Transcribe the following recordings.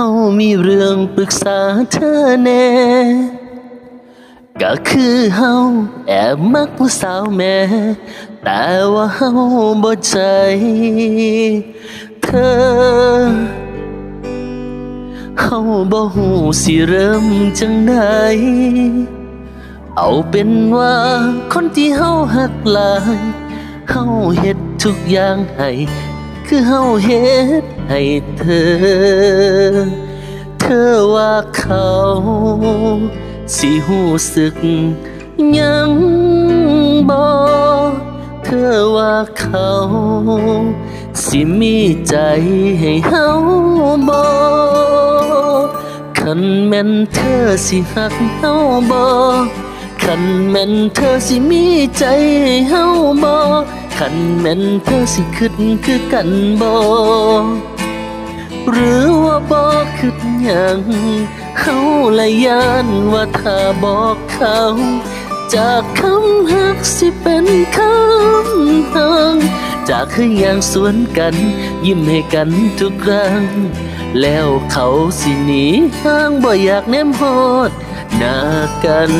เฮามีเรื่องปรึกษาเธอแน่ก็คือเฮาแอบมักผู้สาวแม่ แต่ว่าเฮาบ่ใจ เธอเฮาบ่ฮู้สิเริ่มจังใดเอาเป็นว่าคนที่เฮาหักหลายเฮาเฮ็ดทุกอย่างให้ คือเฮาเฮ็ดให้เธอ เธอว่าเขาสิหูสึกยังบ่เธอว่าเขาสิมีใจให้เฮาบ่คันแม่นเธอสิหักเฮาบ่คันแม่นเธอสิมีใจให้เฮาบ่ คันแม่นเธอสิคิดคือกันบ่หรือว่าบอกคิดหยังเฮาละยานว่าถ้าบอกเขาจากคำหักสิเป็นคำหังจากคืออย่างสวนกัน ยิ้มให้กันทุกครั้ง แล้วเขาสิหนีห่างบ่อยากแนมฮอดหน้ากัน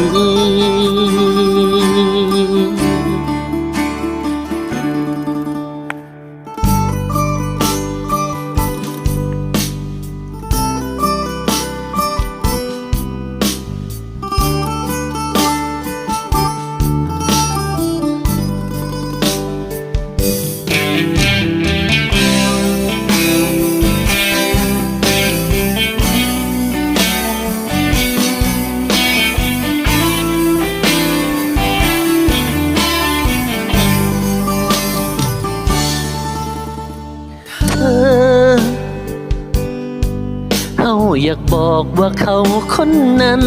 อยากบอกว่าเขาคนนั้น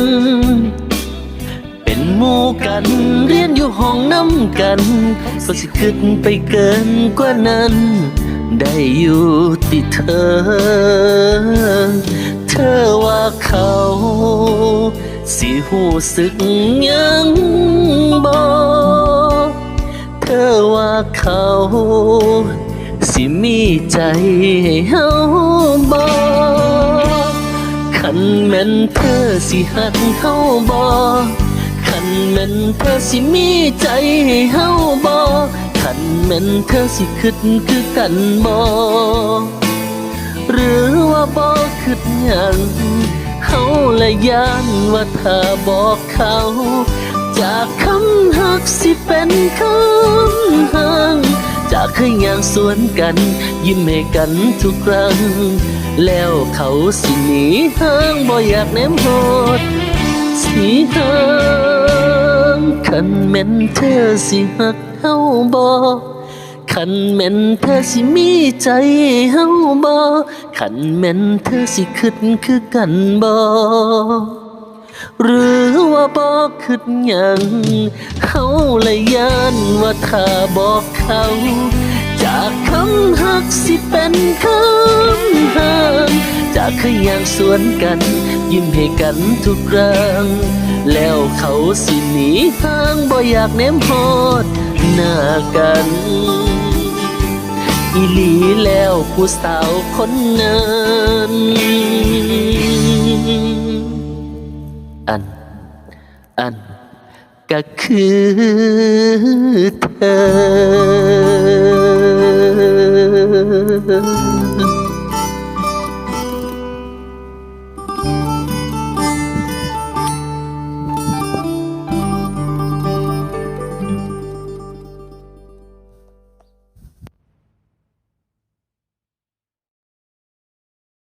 เป็นหมู่กันเรียนอยู่ห้องน้ำกันก็สิขึ้นไปเกินกว่านั้น ได้อยู่ที่เธอ เธอว่าเขา สิหูสึกยังบอกเธอว่าเขาสิมีใจให้เฮาบ่ คันแม่นเธอสิหักเฮาบ่คันแม่นเธอสิมีใจให้เฮาบ่คันแม่นเธอสิคิดคือกันบ่หรือว่าบ่คิดหยังเฮาละยานว่าถ้าบอกเขาจากคำหักสิเป็นคำห่าง จากเคยย่างสวนกัน ยิ้มให้กันทุกครั้ง แล้วเขาสิหนีห่างบ่อยากแนมโหดสิห่างคันแม่นเธอสิหักเฮาบ่คันแม่นเธอสิมีใจเฮาบ่คันแม่นเธอสิคิดคือกันบ่ หรือว่าบอกคิดหยังเขาเละยานว่าถ้าบอกเขา จากคำหักสิเป็นคำห้ามจากเคยอย่างสวนกัน ยิ้มให้กันทุกครั้งแล้วเขาสิหนีห่างบ่อยากแนมฮอดหน้ากันอีหลีแล้วผู้สาวคนนั้น อัน อัน ก็คือเธอ